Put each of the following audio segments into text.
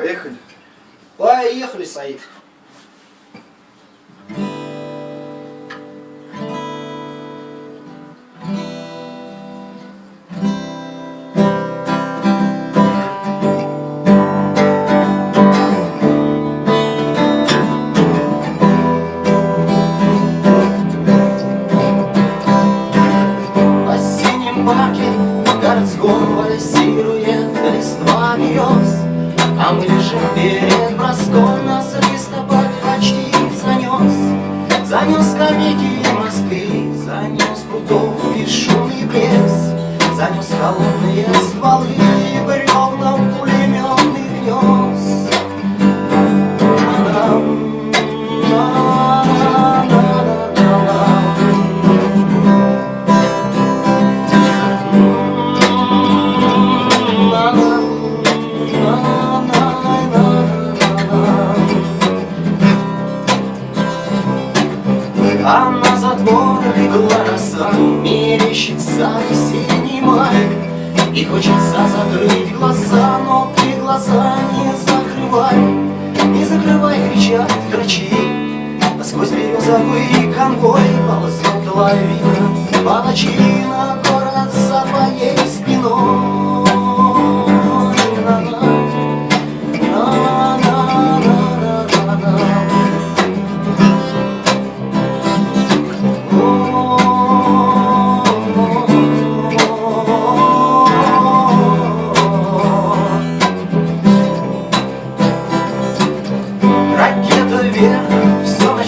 Поехали. Поехали, Саид. А мы лежим перед броском, нас листопад почти занес Занес скамейки и мосты, занес прудов бесшумный плес Занес холодные стволы роса, мерещится весенний май И хочется закрыть глаза, но ты глаза не закрывай. Не закрывай, кричат грачи А сквозь березовый конвой ползет лавина. По ночи на город за твоей спиной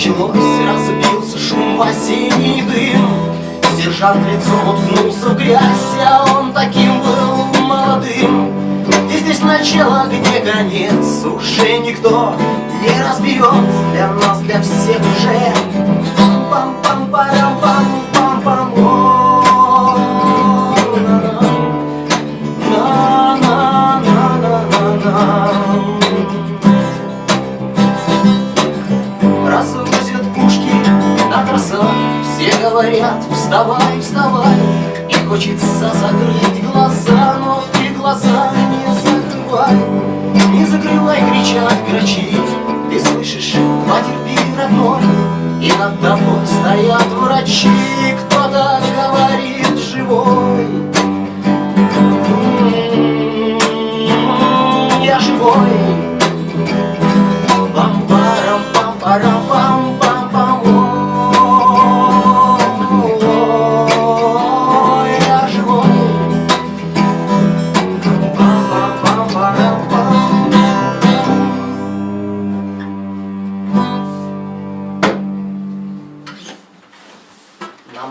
началось, разбился шум в осенний дым. Сержант лицом уткнулся в грязь, а он таким был молодым. Где здесь начало, где конец, уже никто не разберет Для нас, для всех уже говорят, вставай, вставай И хочется закрыть глаза Но ты глаза не закрывай Не закрывай, кричат грачи Ты слышишь, потерпи, родной И над тобой стоят врачи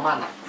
humana.